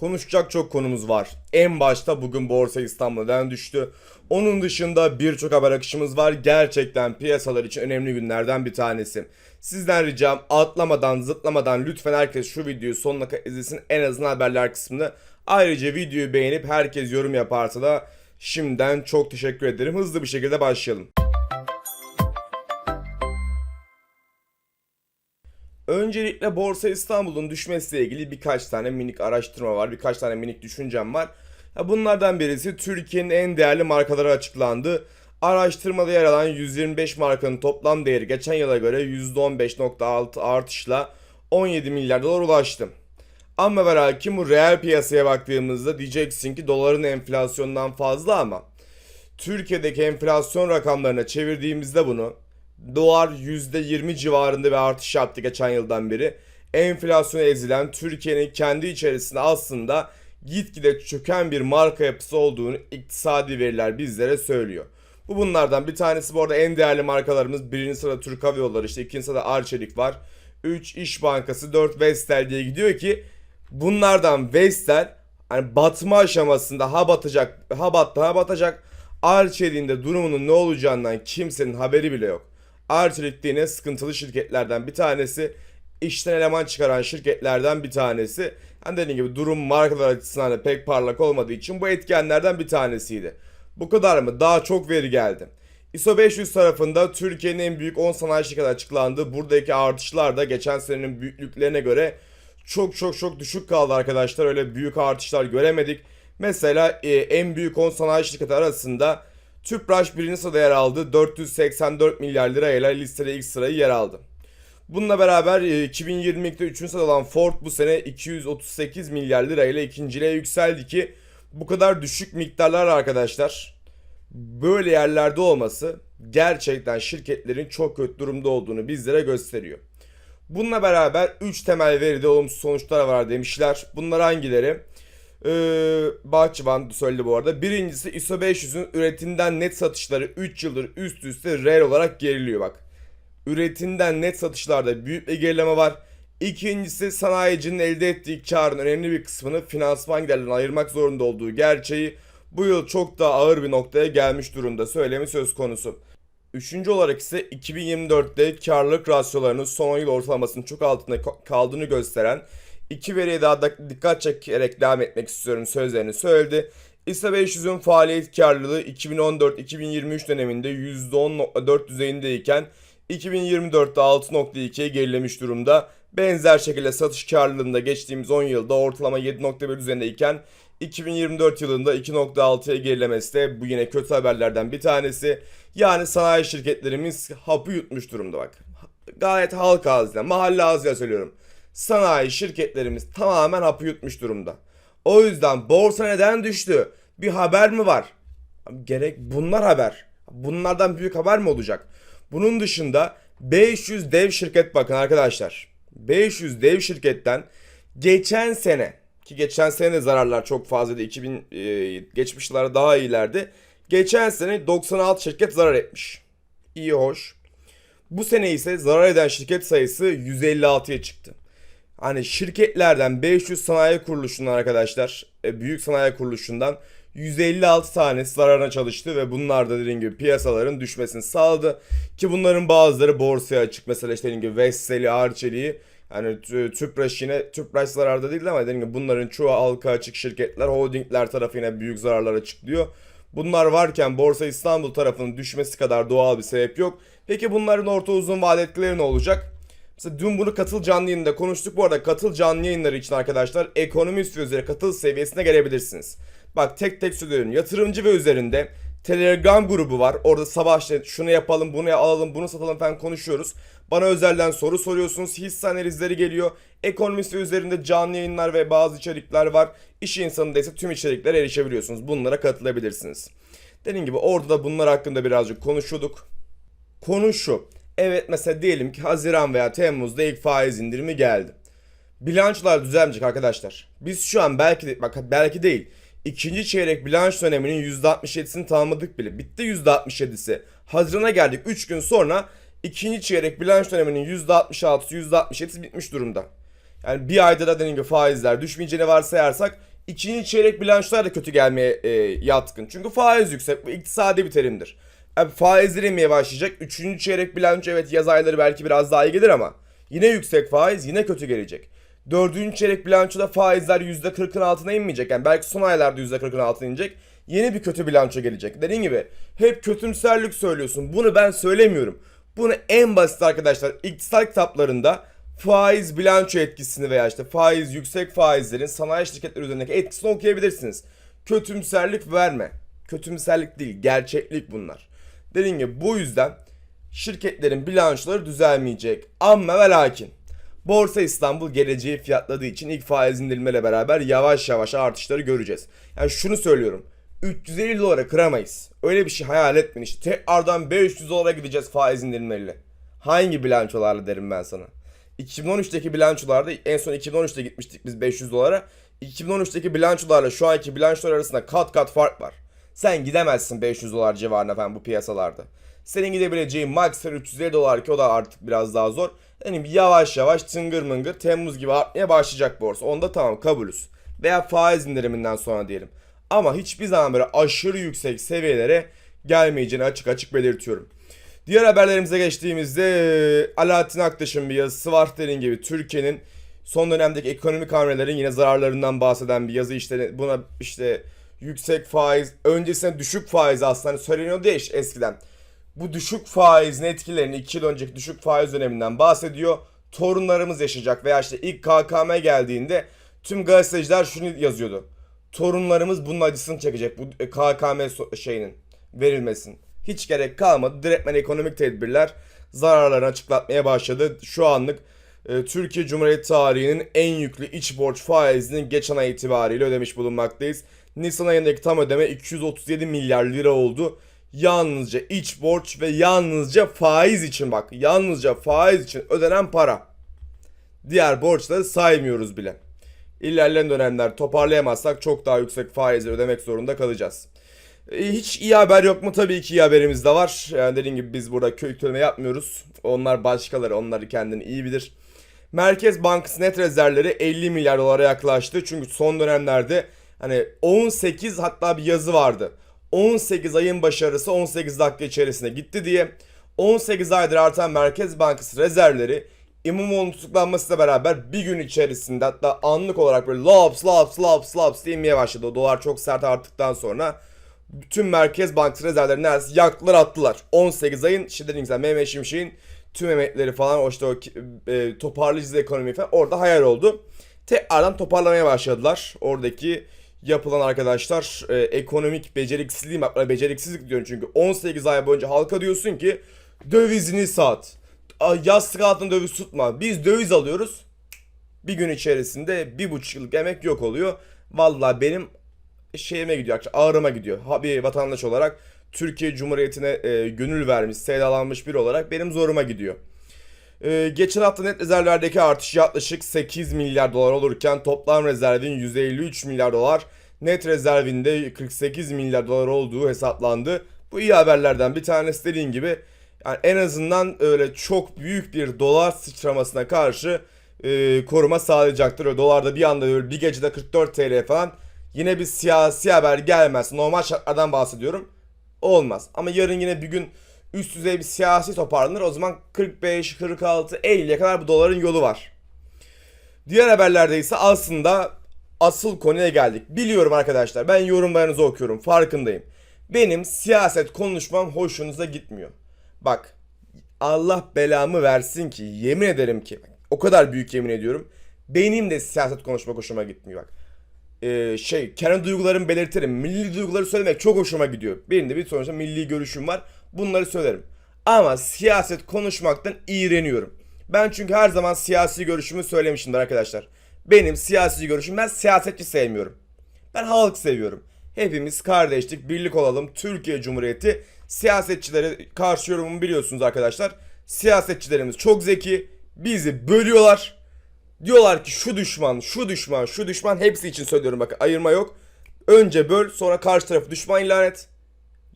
Konuşacak çok konumuz var. En başta bugün Borsa İstanbul'dan düştü. Onun dışında birçok haber akışımız var. Gerçekten piyasalar için önemli günlerden bir tanesi. Sizden ricam atlamadan zıplamadan lütfen herkes şu videoyu sonuna kadar izlesin. En azından haberler kısmını. Ayrıca videoyu beğenip herkes yorum yaparsa da şimdiden çok teşekkür ederim. Hızlı bir şekilde başlayalım. Öncelikle Borsa İstanbul'un düşmesiyle ilgili birkaç tane minik araştırma var. Birkaç tane minik düşüncem var. Bunlardan birisi Türkiye'nin en değerli markaları açıklandı. Araştırmada yer alan 125 markanın toplam değeri geçen yıla göre %15.6 artışla 17 milyar dolar ulaştı. Ama ve lakin bu reel piyasaya baktığımızda diyeceksin ki doların enflasyondan fazla ama Türkiye'deki enflasyon rakamlarına çevirdiğimizde bunu dolar %20 civarında bir artış yaptı geçen yıldan beri. Enflasyona ezilen Türkiye'nin kendi içerisinde aslında gitgide çöken bir marka yapısı olduğunu iktisadi veriler bizlere söylüyor. Bu bunlardan bir tanesi bu arada en değerli markalarımız. Birinci sırada Türk Hava Yolları işte ikinci sırada Arçelik var. 3 İş Bankası 4 Vestel diye gidiyor ki bunlardan Vestel hani batma aşamasında ha batacak ha battı ha batacak Arçelik'in de durumunun ne olacağından kimsenin haberi bile yok. Arçelik yine sıkıntılı şirketlerden bir tanesi. işten eleman çıkaran şirketlerden bir tanesi. Hani dediğim gibi durum markalar açısından da pek parlak olmadığı için bu etkenlerden bir tanesiydi. Bu kadar mı? Daha çok veri geldi. ISO 500 tarafında Türkiye'nin en büyük 10 sanayi şirketi açıklandı. Buradaki artışlar da geçen senenin büyüklüklerine göre çok çok çok düşük kaldı arkadaşlar. Öyle büyük artışlar göremedik. Mesela e, en büyük 10 sanayi şirketi arasında Tüpraş birinci sırada yer aldı. 484 milyar lirayla listede ilk sırayı yer aldı. Bununla beraber e, 2022'de 3. sırada olan Ford bu sene 238 milyar lirayla ikinciliğe yükseldi ki bu kadar düşük miktarlar arkadaşlar böyle yerlerde olması gerçekten şirketlerin çok kötü durumda olduğunu bizlere gösteriyor. Bununla beraber 3 temel veride olumsuz sonuçlar var demişler. Bunlar hangileri? Ee, Bahçıvan söyledi bu arada. Birincisi ISO 500'ün üretimden net satışları 3 yıldır üst üste reel olarak geriliyor bak. Üretimden net satışlarda büyük bir gerileme var. İkincisi sanayicinin elde ettiği karın önemli bir kısmını finansman giderlerine ayırmak zorunda olduğu gerçeği bu yıl çok daha ağır bir noktaya gelmiş durumda söylemi söz konusu. Üçüncü olarak ise 2024'te karlılık rasyolarının son yıl ortalamasının çok altında kaldığını gösteren iki veriye daha da dikkat çekerek devam etmek istiyorum sözlerini söyledi. ISO 500'ün faaliyet karlılığı 2014-2023 döneminde %10.4 düzeyindeyken 2024'te 6.2'ye gerilemiş durumda. Benzer şekilde satış karlılığında geçtiğimiz 10 yılda ortalama 7.1 düzeyindeyken 2024 yılında 2.6'ya gerilemesi de bu yine kötü haberlerden bir tanesi. Yani sanayi şirketlerimiz hapı yutmuş durumda bak. Gayet halk ağzıyla, mahalle ağzıyla söylüyorum. Sanayi şirketlerimiz tamamen hapı yutmuş durumda. O yüzden borsa neden düştü? Bir haber mi var? Gerek bunlar haber. Bunlardan büyük haber mi olacak? Bunun dışında 500 dev şirket bakın arkadaşlar. 500 dev şirketten geçen sene ki geçen sene de zararlar çok fazlaydı. 2000 e, geçmiş yıllarda daha iyilerdi. Geçen sene 96 şirket zarar etmiş. İyi hoş. Bu sene ise zarar eden şirket sayısı 156'ya çıktı. Hani şirketlerden 500 sanayi kuruluşundan arkadaşlar, e, büyük sanayi kuruluşundan 156 tanesi zararına çalıştı ve bunlar da dediğim gibi piyasaların düşmesini sağladı. Ki bunların bazıları borsaya açık. Mesela işte dediğim gibi Vestel'i, Arçelik'i yani Tüpraş yine Tüpraş zararda değil ama dediğim gibi bunların çoğu halka açık şirketler, holdingler tarafı yine büyük zararlar açıklıyor. Bunlar varken Borsa İstanbul tarafının düşmesi kadar doğal bir sebep yok. Peki bunların orta uzun vadeli ne olacak? Mesela dün bunu katıl canlı yayında konuştuk. Bu arada katıl canlı yayınları için arkadaşlar ekonomist ve üzeri katıl seviyesine gelebilirsiniz. Bak tek tek söylüyorum. Yatırımcı ve üzerinde Telegram grubu var. Orada sabah işte şunu yapalım, bunu alalım, bunu satalım falan konuşuyoruz. Bana özelden soru soruyorsunuz. Hisse analizleri geliyor. Ekonomist üzerinde canlı yayınlar ve bazı içerikler var. İş insanında ise tüm içeriklere erişebiliyorsunuz. Bunlara katılabilirsiniz. Dediğim gibi orada da bunlar hakkında birazcık konuşuyorduk. Konu şu. Evet mesela diyelim ki Haziran veya Temmuz'da ilk faiz indirimi geldi. Bilançolar düzelmeyecek arkadaşlar. Biz şu an belki de, bak belki değil. İkinci çeyrek bilanç döneminin %67'sini tamamladık bile. Bitti %67'si. Haziran'a geldik 3 gün sonra ikinci çeyrek bilanç döneminin %66'sı %67'si bitmiş durumda. Yani bir ayda da dediğim gibi faizler düşmeyeceğini varsayarsak ikinci çeyrek bilançolar da kötü gelmeye e, yatkın. Çünkü faiz yüksek. Bu iktisadi bir terimdir. Faizler inmeye başlayacak. Üçüncü çeyrek bilanço evet yaz ayları belki biraz daha iyi gelir ama yine yüksek faiz yine kötü gelecek. Dördüncü çeyrek bilançoda faizler %40'ın altına inmeyecek. Yani belki son aylarda %40'ın altına inecek. Yeni bir kötü bilanço gelecek. Dediğim gibi hep kötümserlik söylüyorsun. Bunu ben söylemiyorum. Bunu en basit arkadaşlar iktisat kitaplarında faiz bilanço etkisini veya işte faiz yüksek faizlerin sanayi şirketleri üzerindeki etkisini okuyabilirsiniz. Kötümserlik verme. Kötümserlik değil, gerçeklik bunlar. Dediğim gibi bu yüzden şirketlerin bilançoları düzelmeyecek. Ama ve lakin Borsa İstanbul geleceği fiyatladığı için ilk faiz indirilmeyle beraber yavaş yavaş artışları göreceğiz. Yani şunu söylüyorum. 350 dolara kıramayız. Öyle bir şey hayal etmeyin işte. Tekrardan 500 dolara gideceğiz faiz indirimleriyle. Hangi bilançolarla derim ben sana. 2013'teki bilançolarda en son 2013'te gitmiştik biz 500 dolara. 2013'teki bilançolarla şu anki bilançolar arasında kat kat fark var. Sen gidemezsin 500 dolar civarına falan bu piyasalarda. Senin gidebileceğin maksimum 350 dolar ki o da artık biraz daha zor. Yani yavaş yavaş tıngır mıngır Temmuz gibi artmaya başlayacak borsa. Onda tamam kabulüz. Veya faiz indiriminden sonra diyelim. Ama hiçbir zaman böyle aşırı yüksek seviyelere gelmeyeceğini açık açık belirtiyorum. Diğer haberlerimize geçtiğimizde Alaaddin Aktaş'ın bir yazısı var. Dediğim gibi Türkiye'nin son dönemdeki ekonomik hamlelerin yine zararlarından bahseden bir yazı işte buna işte yüksek faiz öncesinde düşük faiz aslında hani söyleniyordu ya eskiden. Bu düşük faizin etkilerini 2 yıl önceki düşük faiz döneminden bahsediyor. Torunlarımız yaşayacak veya işte ilk KKM geldiğinde tüm gazeteciler şunu yazıyordu. Torunlarımız bunun acısını çekecek bu e, KKM şeyinin verilmesin. Hiç gerek kalmadı. Direktmen ekonomik tedbirler zararlarını açıklatmaya başladı. Şu anlık Türkiye Cumhuriyeti tarihinin en yüklü iç borç faizini geçen ay itibariyle ödemiş bulunmaktayız. Nisan ayındaki tam ödeme 237 milyar lira oldu. Yalnızca iç borç ve yalnızca faiz için bak. Yalnızca faiz için ödenen para. Diğer borçları saymıyoruz bile. İlerleyen dönemler toparlayamazsak çok daha yüksek faizle ödemek zorunda kalacağız. E, Hiç iyi haber yok mu? Tabii ki iyi haberimiz de var. Yani dediğim gibi biz burada köy töreme yapmıyoruz. Onlar başkaları, onları kendini iyi bilir. Merkez Bankası net rezervleri 50 milyar dolara yaklaştı. Çünkü son dönemlerde hani 18 hatta bir yazı vardı. 18 ayın başarısı 18 dakika içerisinde gitti diye. 18 aydır artan Merkez Bankası rezervleri İmamoğlu'nun tutuklanmasıyla beraber bir gün içerisinde hatta anlık olarak böyle laps laps laps laps diye inmeye başladı. O dolar çok sert arttıktan sonra bütün Merkez Bankası rezervlerini neredeyse yaktılar attılar. 18 ayın işte dediğim gibi Mehmet Şimşek'in tüm emekleri falan o işte o e, toparlayıcı ekonomi falan orada hayal oldu. Tekrardan toparlamaya başladılar. Oradaki yapılan arkadaşlar e, ekonomik beceriksizliği hatta beceriksizlik diyorum çünkü 18 ay boyunca halka diyorsun ki dövizini sat. Yastık altında döviz tutma. Biz döviz alıyoruz. Bir gün içerisinde bir buçuk yıllık emek yok oluyor. Vallahi benim şeyime gidiyor, ağrıma gidiyor. Bir vatandaş olarak Türkiye Cumhuriyeti'ne e, gönül vermiş, sevdalanmış biri olarak benim zoruma gidiyor. E, geçen hafta net rezervlerdeki artış yaklaşık 8 milyar dolar olurken toplam rezervin 153 milyar dolar, net rezervinde 48 milyar dolar olduğu hesaplandı. Bu iyi haberlerden bir tanesi dediğin gibi yani en azından öyle çok büyük bir dolar sıçramasına karşı e, koruma sağlayacaktır. Öyle dolarda bir anda böyle bir gecede 44 TL falan yine bir siyasi haber gelmez. Normal şartlardan bahsediyorum. Olmaz. Ama yarın yine bir gün üst düzey bir siyasi toparlanır. O zaman 45, 46, 50'ye kadar bu doların yolu var. Diğer haberlerde ise aslında asıl konuya geldik. Biliyorum arkadaşlar ben yorumlarınızı okuyorum farkındayım. Benim siyaset konuşmam hoşunuza gitmiyor. Bak Allah belamı versin ki yemin ederim ki o kadar büyük yemin ediyorum. Benim de siyaset konuşmak hoşuma gitmiyor bak. Ee, şey kendi duygularımı belirtirim. Milli duyguları söylemek çok hoşuma gidiyor. Benim de bir sonuçta milli görüşüm var. Bunları söylerim. Ama siyaset konuşmaktan iğreniyorum. Ben çünkü her zaman siyasi görüşümü söylemişimdir arkadaşlar. Benim siyasi görüşüm ben siyasetçi sevmiyorum. Ben halk seviyorum. Hepimiz kardeşlik, birlik olalım. Türkiye Cumhuriyeti siyasetçilere karşı yorumumu biliyorsunuz arkadaşlar. Siyasetçilerimiz çok zeki. Bizi bölüyorlar. Diyorlar ki şu düşman, şu düşman, şu düşman hepsi için söylüyorum bakın ayırma yok. Önce böl sonra karşı tarafı düşman ilan et.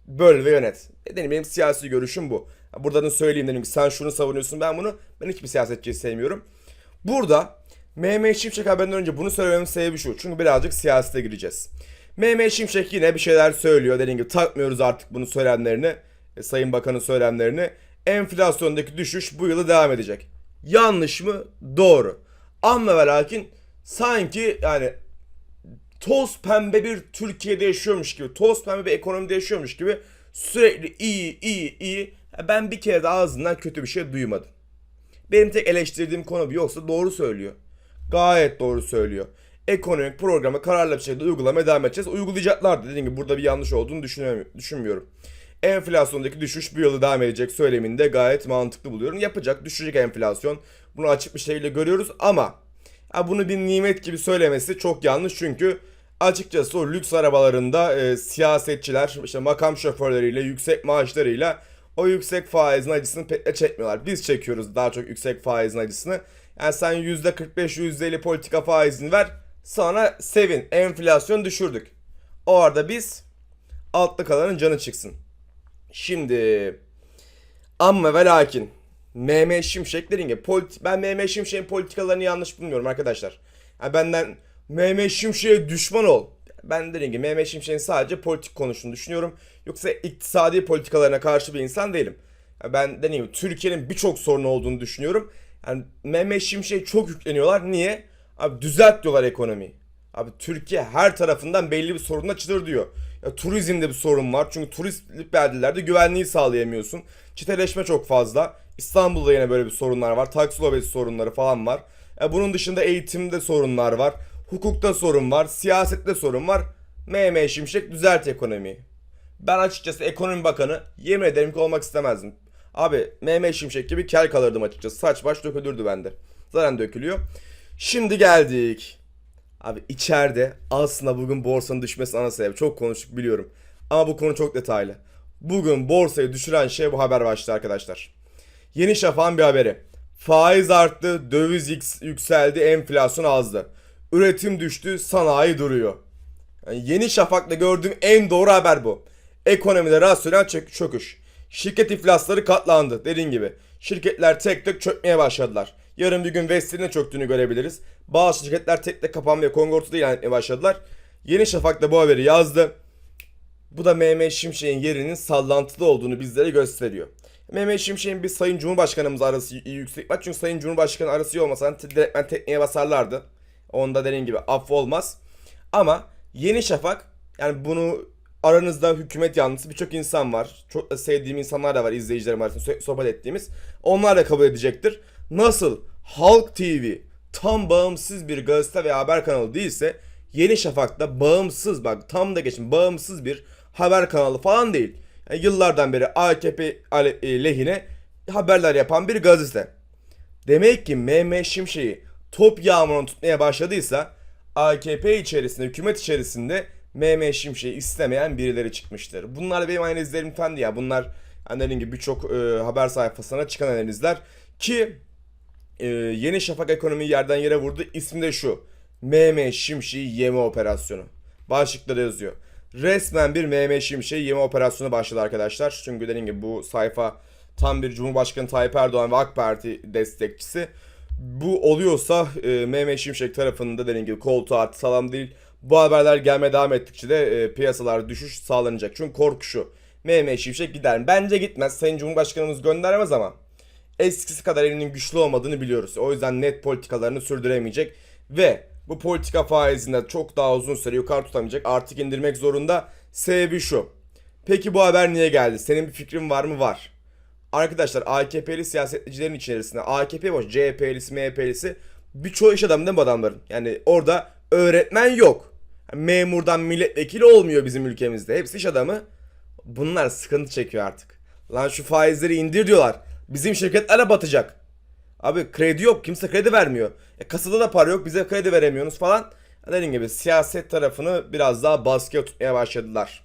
Böl ve yönet. Benim, benim siyasi görüşüm bu. Buradan da söyleyeyim dedim ki sen şunu savunuyorsun ben bunu. Ben hiçbir siyasetçiyi sevmiyorum. Burada Mehmet Şimşek haberinden önce bunu söylememin sebebi şu. Çünkü birazcık siyasete gireceğiz. Mehmet Şimşek yine bir şeyler söylüyor. Dediğim gibi takmıyoruz artık bunu söylemlerini. e, Sayın Bakan'ın söylemlerini. Enflasyondaki düşüş bu yılı devam edecek. Yanlış mı? Doğru. Ama ve lakin sanki yani toz pembe bir Türkiye'de yaşıyormuş gibi, toz pembe bir ekonomide yaşıyormuş gibi sürekli iyi iyi iyi. Ben bir kere de ağzından kötü bir şey duymadım. Benim tek eleştirdiğim konu bu. Yoksa doğru söylüyor. Gayet doğru söylüyor. Ekonomik programı kararlı bir şekilde uygulamaya devam edeceğiz. Uygulayacaklardı. Dediğim gibi burada bir yanlış olduğunu düşünmüyorum. Enflasyondaki düşüş bu yılı devam edecek söylemini de gayet mantıklı buluyorum. Yapacak, düşecek enflasyon. Bunu açık bir şekilde görüyoruz ama ya bunu bir nimet gibi söylemesi çok yanlış çünkü açıkçası o lüks arabalarında e, siyasetçiler, işte makam şoförleriyle, yüksek maaşlarıyla o yüksek faizin acısını pek çekmiyorlar. Biz çekiyoruz daha çok yüksek faizin acısını. Yani sen %45, %50 politika faizini ver, sonra sevin. Enflasyon düşürdük. O arada biz altta kalanın canı çıksın. Şimdi ama ve lakin Mehmet Şimşek dediğim gibi politi- ben Mehmet Şimşek'in politikalarını yanlış bulmuyorum arkadaşlar. Yani benden Mehmet Şimşek'e düşman ol. Ben dediğim gibi Mehmet Şimşek'in sadece politik konuştuğunu düşünüyorum. Yoksa iktisadi politikalarına karşı bir insan değilim. Yani ben dediğim gibi Türkiye'nin birçok sorunu olduğunu düşünüyorum. Yani Mehmet Şimşek'e çok yükleniyorlar. Niye? Abi düzelt diyorlar ekonomiyi. Abi Türkiye her tarafından belli bir sorunla çıtır diyor. Ya turizmde bir sorun var. Çünkü turistik beldelerde güvenliği sağlayamıyorsun. Çeteleşme çok fazla. İstanbul'da yine böyle bir sorunlar var. Taksi lobisi sorunları falan var. Ya bunun dışında eğitimde sorunlar var. Hukukta sorun var. Siyasette sorun var. Mehmet Şimşek düzelt ekonomiyi. Ben açıkçası ekonomi bakanı yemin ederim ki olmak istemezdim. Abi Mehmet Şimşek gibi kel kalırdım açıkçası. Saç baş dökülürdü bende. Zaten dökülüyor. Şimdi geldik. Abi içeride aslında bugün borsanın düşmesi ana sebep. Çok konuştuk biliyorum. Ama bu konu çok detaylı. Bugün borsayı düşüren şey bu haber başlığı arkadaşlar. Yeni Şafak'ın bir haberi. Faiz arttı, döviz yük- yükseldi, enflasyon azdı. Üretim düştü, sanayi duruyor. Yani Yeni Şafak'ta gördüğüm en doğru haber bu. Ekonomide rasyonel çök- çöküş. Şirket iflasları katlandı dediğin gibi. Şirketler tek tek çökmeye başladılar. Yarın bir gün Vestel'in çöktüğünü görebiliriz. Bazı şirketler tek tek kapanmaya, kongortuda ilan etmeye başladılar. Yeni Şafak da bu haberi yazdı. Bu da Mehmet Şimşek'in yerinin sallantılı olduğunu bizlere gösteriyor. Mehmet Şimşek'in bir Sayın Cumhurbaşkanımız arası yüksek var. Çünkü Sayın Cumhurbaşkanı arası olmasa te- direktmen tekneye basarlardı. Onda dediğim gibi affı olmaz. Ama Yeni Şafak yani bunu aranızda hükümet yanlısı birçok insan var. Çok sevdiğim insanlar da var izleyicilerim arasında sürekli sohbet ettiğimiz. Onlar da kabul edecektir. Nasıl Halk TV tam bağımsız bir gazete ve haber kanalı değilse Yeni Şafak'ta bağımsız bak tam da geçin bağımsız bir haber kanalı falan değil. Yani yıllardan beri AKP e, lehine haberler yapan bir gazete. Demek ki Mehmet Şimşek'i top yağmurunu tutmaya başladıysa AKP içerisinde, hükümet içerisinde Mehmet Şimşek'i istemeyen birileri çıkmıştır. Bunlar benim analizlerim değil ya. Bunlar hani dediğim gibi birçok e, haber sayfasına çıkan analizler. Ki e, Yeni Şafak ekonomiyi yerden yere vurdu. İsmi de şu. Mehmet Şimşek'i yeme operasyonu. Başlıkta yazıyor. Resmen bir Mehmet Şimşek'i yeme operasyonu başladı arkadaşlar. Çünkü dediğim gibi bu sayfa tam bir Cumhurbaşkanı Tayyip Erdoğan ve AK Parti destekçisi. Bu oluyorsa e, Mehmet Şimşek tarafında dediğim gibi koltuğu artık sağlam değil. Bu haberler gelmeye devam ettikçe de e, piyasalar düşüş sağlanacak. Çünkü korku şu. Mehmet Şimşek gider mi? Bence gitmez. Sayın Cumhurbaşkanımız göndermez ama eskisi kadar elinin güçlü olmadığını biliyoruz. O yüzden net politikalarını sürdüremeyecek ve bu politika faizinde çok daha uzun süre yukarı tutamayacak. Artık indirmek zorunda. Sebebi şu. Peki bu haber niye geldi? Senin bir fikrin var mı? Var. Arkadaşlar AKP'li siyasetçilerin içerisinde AKP boş CHP'lisi MHP'lisi birçoğu iş adamı değil mi adamların? Yani orada öğretmen yok. Memurdan milletvekili olmuyor bizim ülkemizde. Hepsi iş adamı. Bunlar sıkıntı çekiyor artık. Lan şu faizleri indir diyorlar. Bizim şirketler batacak. Abi kredi yok. Kimse kredi vermiyor. E, kasada da para yok. Bize kredi veremiyorsunuz falan. Dediğim gibi siyaset tarafını biraz daha baskıya tutmaya başladılar.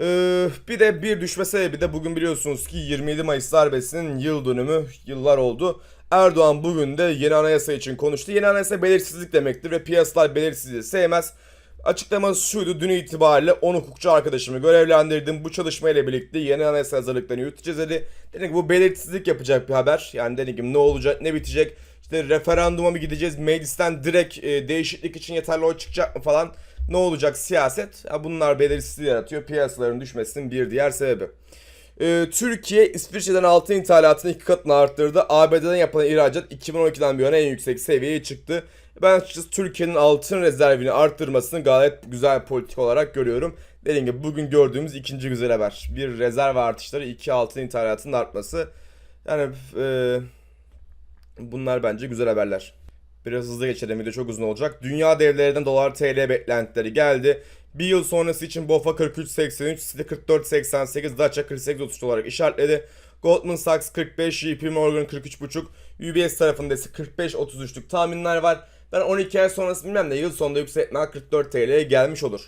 Ee, bir de bir düşme sebebi de bugün biliyorsunuz ki 27 Mayıs darbesinin yıl dönümü yıllar oldu. Erdoğan bugün de yeni anayasa için konuştu. Yeni anayasa belirsizlik demektir ve piyasalar belirsizliği sevmez. Açıklaması şuydu dün itibariyle 10 hukukçu arkadaşımı görevlendirdim. Bu çalışmayla birlikte yeni anayasa hazırlıklarını yürüteceğiz dedi. Dedim ki bu belirsizlik yapacak bir haber. Yani dedim ki ne olacak ne bitecek. İşte referanduma mı gideceğiz? Meclisten direkt e, değişiklik için yeterli oy çıkacak mı falan? Ne olacak siyaset? Ya bunlar belirsizliği yaratıyor. Piyasaların düşmesinin bir diğer sebebi. Ee, Türkiye İsviçre'den altın ithalatını iki katına arttırdı. ABD'den yapılan ihracat 2012'den bir yana en yüksek seviyeye çıktı. Ben açıkçası Türkiye'nin altın rezervini arttırmasını gayet güzel politik olarak görüyorum. Dediğim gibi bugün gördüğümüz ikinci güzel haber. Bir rezerv artışları, iki altın ithalatının artması. Yani e, bunlar bence güzel haberler. Biraz hızlı geçelim video çok uzun olacak. Dünya devlerinden dolar TL beklentileri geldi. Bir yıl sonrası için BOFA 43.83, Citi 44.88, Dacia 48.33 olarak işaretledi. Goldman Sachs 45, JP Morgan 43.5, UBS tarafında ise 45.33'lük tahminler var. Ben 12 ay sonrası bilmem de yıl sonunda yükseltme 44 TL'ye gelmiş olur.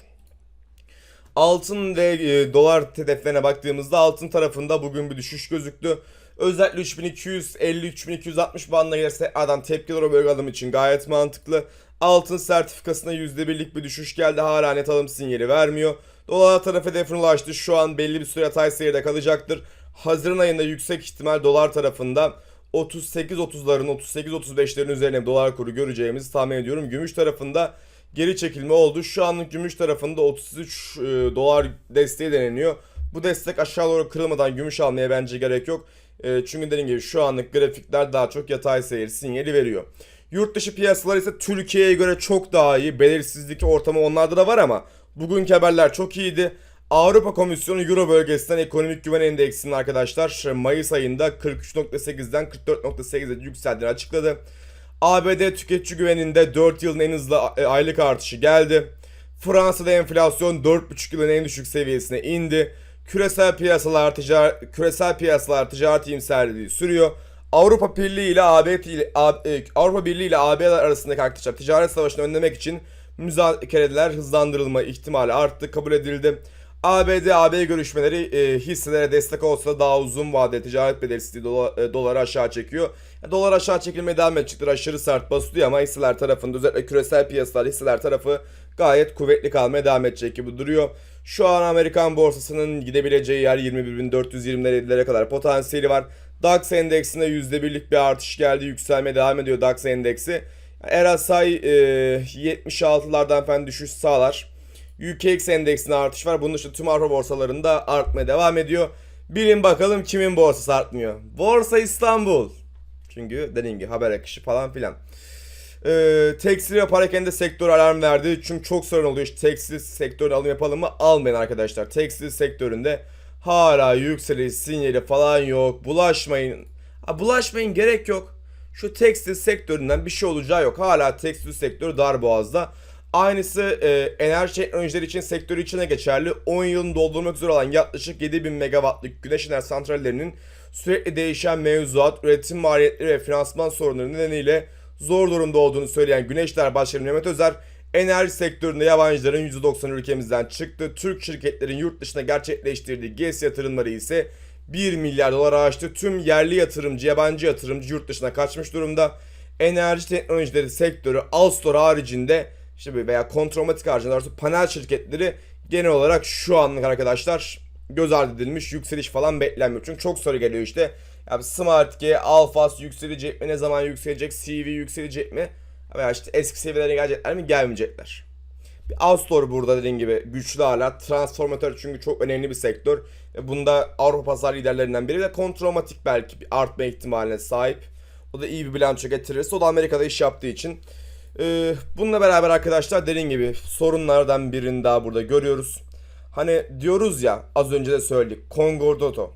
Altın ve e, dolar hedeflerine baktığımızda altın tarafında bugün bir düşüş gözüktü. Özellikle 3250-3260 bandına gelirse adam tepkiler o bölge alım için gayet mantıklı. Altın sertifikasına %1'lik bir düşüş geldi. Hala net alım sinyali vermiyor. Dolar tarafı hedefine ulaştı. Şu an belli bir süre yatay seyirde kalacaktır. Haziran ayında yüksek ihtimal dolar tarafında 38-30'ların 38-35'lerin üzerine dolar kuru göreceğimizi tahmin ediyorum. Gümüş tarafında geri çekilme oldu. Şu anlık gümüş tarafında 33 e, dolar desteği deneniyor. Bu destek aşağı doğru kırılmadan gümüş almaya bence gerek yok. E, çünkü dediğim gibi şu anlık grafikler daha çok yatay seyir sinyali veriyor. Yurt dışı piyasalar ise Türkiye'ye göre çok daha iyi. Belirsizlik ortamı onlarda da var ama bugünkü haberler çok iyiydi. Avrupa Komisyonu Euro bölgesinden ekonomik güven endeksinin arkadaşlar Mayıs ayında 43.8'den 44.8'e yükseldiğini açıkladı. ABD tüketici güveninde 4 yılın en hızlı e, aylık artışı geldi. Fransa'da enflasyon 4,5 yılın en düşük seviyesine indi. Küresel piyasalar ticaret küresel piyasalar ticaret iyimserliği sürüyor. Avrupa Birliği ile AB e, Avrupa Birliği ile AB arasındaki arkadaşlar ticaret savaşını önlemek için müzakereler hızlandırılma ihtimali arttı, kabul edildi. ABD AB görüşmeleri e, hisselere destek olsa da daha uzun vadeli ticaret belirsizliği dola, e, doları aşağı çekiyor. Yani dolar aşağı çekilmeye devam edecektir. Aşırı sert basılıyor ama hisseler tarafında özellikle küresel piyasalar hisseler tarafı gayet kuvvetli kalmaya devam edecek gibi duruyor. Şu an Amerikan borsasının gidebileceği yer 21.420'lere kadar potansiyeli var. DAX endeksinde %1'lik bir artış geldi. Yükselmeye devam ediyor DAX endeksi. RSI e, 76'lardan falan düşüş sağlar. UKX endeksinde artış var. Bunun dışında tüm Avrupa borsalarında artmaya devam ediyor. Bilin bakalım kimin borsası artmıyor. Borsa İstanbul. Çünkü dediğim gibi haber akışı falan filan. Ee, tekstil ve parakende sektör alarm verdi. Çünkü çok sorun oluyor. İşte tekstil sektörüne alım yapalım mı? Almayın arkadaşlar. Tekstil sektöründe hala yükseliş sinyali falan yok. Bulaşmayın. Ha, bulaşmayın gerek yok. Şu tekstil sektöründen bir şey olacağı yok. Hala tekstil sektörü dar boğazda. Aynısı e, enerji teknolojileri için sektörü içine geçerli. 10 yılını doldurmak üzere olan yaklaşık 7000 megawattlık güneş enerji santrallerinin sürekli değişen mevzuat, üretim maliyetleri ve finansman sorunları nedeniyle zor durumda olduğunu söyleyen Güneşler Başkanı Mehmet Özer, enerji sektöründe yabancıların %90 ülkemizden çıktı. Türk şirketlerin yurt dışına gerçekleştirdiği GES yatırımları ise 1 milyar dolar aştı. Tüm yerli yatırımcı, yabancı yatırımcı yurt dışına kaçmış durumda. Enerji teknolojileri sektörü Alstor haricinde işte veya kontromatik artık panel şirketleri genel olarak şu anlık arkadaşlar göz ardı edilmiş yükseliş falan beklenmiyor. Çünkü çok soru geliyor işte. Ya Smart G, Alphas yükselecek mi? Ne zaman yükselecek? CV yükselecek mi? Veya işte eski seviyelere gelecekler mi? Gelmeyecekler. Bir Alstor burada dediğim gibi güçlü hala. Transformatör çünkü çok önemli bir sektör. Bunda Avrupa pazar liderlerinden biri de kontromatik belki bir artma ihtimaline sahip. O da iyi bir bilanço getirirse o da Amerika'da iş yaptığı için. Ee, bununla beraber arkadaşlar dediğim gibi sorunlardan birini daha burada görüyoruz. Hani diyoruz ya az önce de söyledik. Concordato.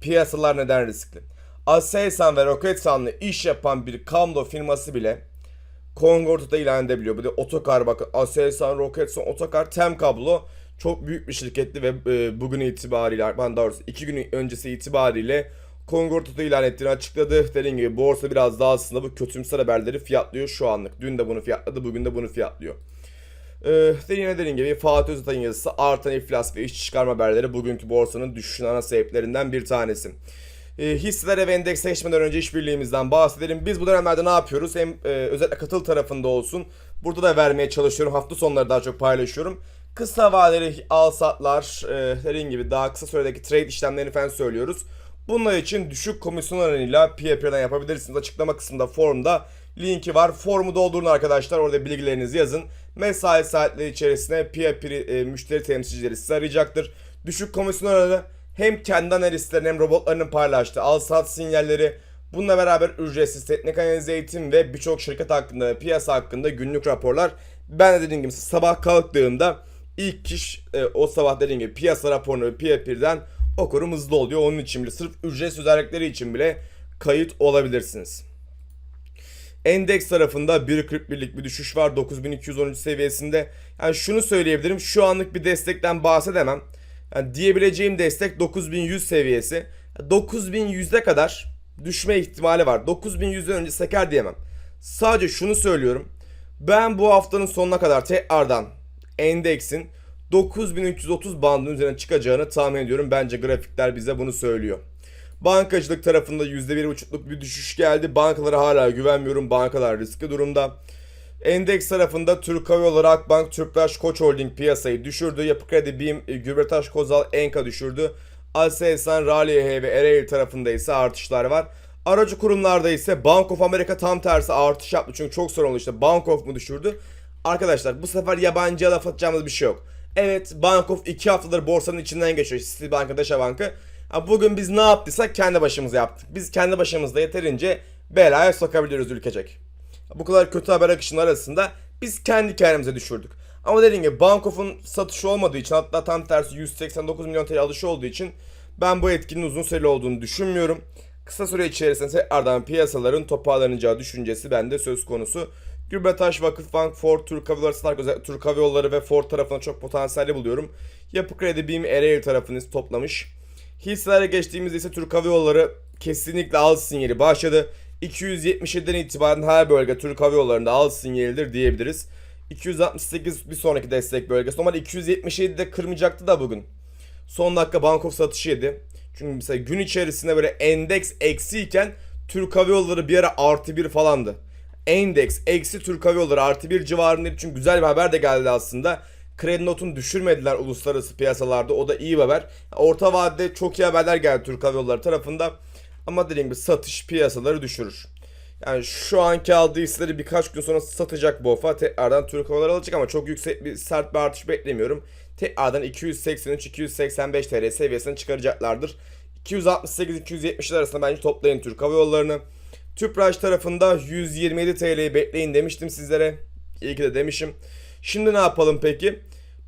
Piyasalar neden riskli? Aselsan ve Roketsan'la iş yapan bir kablo firması bile Concordat'ta ilan edebiliyor. Bu da otokar bakın Aselsan, Roketsan, otokar, Tem kablo çok büyük bir şirketti ve e, bugün itibariyle ben doğrusu 2 gün öncesi itibariyle Concordat'ta ilan ettiğini açıkladı. Dediğim gibi borsa biraz daha aslında bu kötümser haberleri fiyatlıyor şu anlık. Dün de bunu fiyatladı, bugün de bunu fiyatlıyor. Ee, yine dediğim gibi Fatih Özatay'ın yazısı artan iflas ve iş çıkarma haberleri bugünkü borsanın düşüşün ana sebeplerinden bir tanesi. E, hisselere ve endekse geçmeden önce işbirliğimizden bahsedelim. Biz bu dönemlerde ne yapıyoruz? Hem e, özellikle katıl tarafında olsun. Burada da vermeye çalışıyorum. Hafta sonları daha çok paylaşıyorum. Kısa vadeli al satlar, e, dediğim gibi daha kısa süredeki trade işlemlerini falan söylüyoruz. Bunlar için düşük komisyon oranıyla PFP'den yapabilirsiniz. Açıklama kısmında formda linki var. Formu doldurun arkadaşlar. Orada bilgilerinizi yazın. Mesai saatleri içerisinde PIA e, müşteri temsilcileri sizi arayacaktır. Düşük komisyon oranı hem kendi analistlerin hem robotlarının paylaştığı al sat sinyalleri bununla beraber ücretsiz teknik analiz eğitim ve birçok şirket hakkında piyasa hakkında günlük raporlar. Ben de dediğim gibi sabah kalktığımda ilk kişi e, o sabah dediğim gibi piyasa raporunu PIA1'den okurum hızlı oluyor. Onun için bile sırf ücretsiz özellikleri için bile kayıt olabilirsiniz. Endeks tarafında 1.41'lik bir düşüş var 9213 seviyesinde. Yani şunu söyleyebilirim şu anlık bir destekten bahsedemem. Yani diyebileceğim destek 9100 seviyesi. 9100'e kadar düşme ihtimali var. 9100'den önce seker diyemem. Sadece şunu söylüyorum. Ben bu haftanın sonuna kadar tekrardan endeksin 9330 bandının üzerine çıkacağını tahmin ediyorum. Bence grafikler bize bunu söylüyor. Bankacılık tarafında %1,5'luk bir düşüş geldi. Bankalara hala güvenmiyorum. Bankalar riskli durumda. Endeks tarafında Türk Hava Yolları, Akbank, Tüpraş, Koç Holding piyasayı düşürdü. Yapı Kredi, BİM, Gübretaş, Kozal, Enka düşürdü. Aselsan, Raleigh ve Ereğli tarafında ise artışlar var. Aracı kurumlarda ise Bank of America tam tersi artış yaptı. Çünkü çok sorun oldu işte Bank of mu düşürdü? Arkadaşlar bu sefer yabancıya laf atacağımız bir şey yok. Evet Bank of 2 haftadır borsanın içinden geçiyor. Bank'a. Ha, Bugün biz ne yaptıysak kendi başımıza yaptık. Biz kendi başımızda yeterince belaya sokabiliyoruz ülkecek. Bu kadar kötü haber akışının arasında biz kendi kendimize düşürdük. Ama dediğim gibi Bankof'un satışı olmadığı için hatta tam tersi 189 milyon TL alışı olduğu için ben bu etkinin uzun süreli olduğunu düşünmüyorum. Kısa süre içerisinde tekrardan piyasaların toparlanacağı düşüncesi bende söz konusu. Gübretaş, Vakıfbank, Ford, Türk Hava Yolları, özellikle Türk Hava Yolları ve Ford tarafına çok potansiyelli buluyorum. Yapı Kredi, BİM, Ereğli tarafını toplamış. Hisselere geçtiğimizde ise Türk Hava Yolları kesinlikle al sinyali başladı. 277'den itibaren her bölge Türk Hava Yolları'nda al sinyalidir diyebiliriz. 268 bir sonraki destek bölgesi. Normalde 277'de kırmayacaktı da bugün. Son dakika Bankof satışı yedi. Çünkü mesela gün içerisinde böyle endeks eksiyken Türk Hava Yolları bir ara artı bir falandı. Endeks eksi Türk Hava Yolları artı bir civarındaydı. Çünkü güzel bir haber de geldi aslında. Kredi notunu düşürmediler uluslararası piyasalarda. O da iyi bir haber. Orta vadede çok iyi haberler geldi Türk Hava Yolları tarafında. Ama dediğim gibi satış piyasaları düşürür. Yani şu anki aldığı hisseleri birkaç gün sonra satacak BOFA. Tekrardan Türk Hava alacak ama çok yüksek bir sert bir artış beklemiyorum. Tekrardan 283-285 TL seviyesine çıkaracaklardır. 268-270 arasında bence toplayın Türk Hava Yolları'nı. Tüpraş tarafında 127 TL'yi bekleyin demiştim sizlere. İyi ki de demişim. Şimdi ne yapalım peki?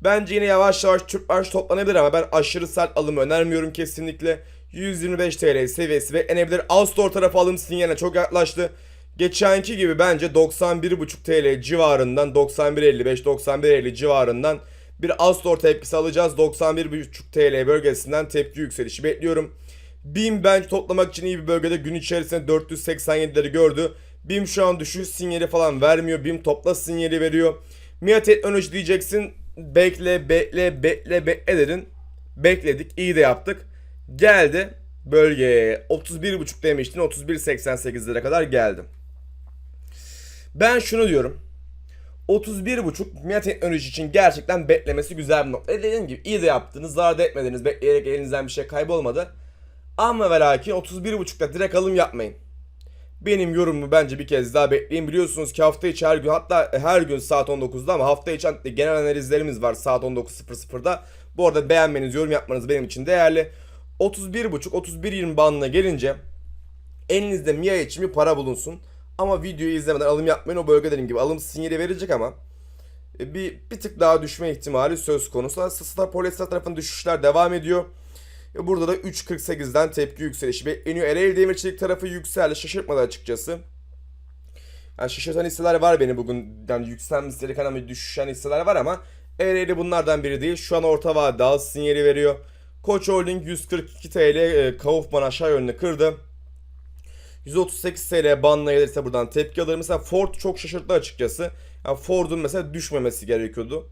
Bence yine yavaş yavaş Tüpraş toplanabilir ama ben aşırı sert alım önermiyorum kesinlikle. 125 TL seviyesi beklenebilir. Astor tarafı alım sinyaline çok yaklaştı. Geçenki gibi bence 91,5 TL civarından 91.55 91.50 civarından bir Astor tepkisi alacağız. 91,5 TL bölgesinden tepki yükselişi bekliyorum. BİM bence toplamak için iyi bir bölgede gün içerisinde 487'leri gördü. BİM şu an düşüş sinyali falan vermiyor. BİM topla sinyali veriyor. MIA teknoloji diyeceksin. Bekle, bekle, bekle, bekle dedin. Bekledik, iyi de yaptık. Geldi bölgeye 31.5 demiştin 31.88'lere kadar geldim. Ben şunu diyorum. 31.5 MIA teknoloji için gerçekten beklemesi güzel bir nokta. Dediğim gibi iyi de yaptınız, zarar da etmediniz. Bekleyerek elinizden bir şey kaybolmadı. Ama ve lakin 31.5'ta direkt alım yapmayın. Benim yorumumu bence bir kez daha bekleyin. Biliyorsunuz ki hafta içi her gün hatta her gün saat 19'da ama hafta içi genel analizlerimiz var saat 19.00'da. Bu arada beğenmeniz, yorum yapmanız benim için değerli. 31.5-31.20 bandına gelince elinizde MIA için bir para bulunsun. Ama videoyu izlemeden alım yapmayın. O bölge dediğim gibi alım sinyali verecek ama e, bir, bir tık daha düşme ihtimali söz konusu. Star Polyester tarafında düşüşler devam ediyor. E, burada da 3.48'den tepki yükselişi bekleniyor. Ereğli Demirçelik tarafı yükseldi. Şaşırtmadı açıkçası. Yani şaşırtan hisseler var beni bugün. Yani yükselmesi gereken ama düşüşen hisseler var ama Ereğli bunlardan biri değil. Şu an orta vadede al sinyali veriyor. Koç Holding 142 TL e, Kaufman aşağı yönünü kırdı. 138 TL bandına gelirse buradan tepki alır. Mesela Ford çok şaşırttı açıkçası. Yani Ford'un mesela düşmemesi gerekiyordu.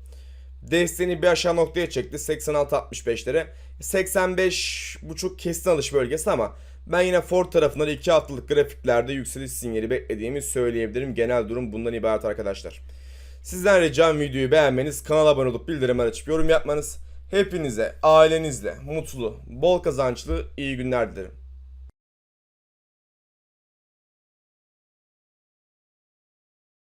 Desteğini bir aşağı noktaya çekti 86-65'lere. 85.5 kesin alış bölgesi ama ben yine Ford tarafından 2 haftalık grafiklerde yükseliş sinyali beklediğimi söyleyebilirim. Genel durum bundan ibaret arkadaşlar. Sizden ricam videoyu beğenmeniz, kanala abone olup bildirimler açıp yorum yapmanız. Hepinize, ailenizle mutlu, bol kazançlı iyi günler dilerim.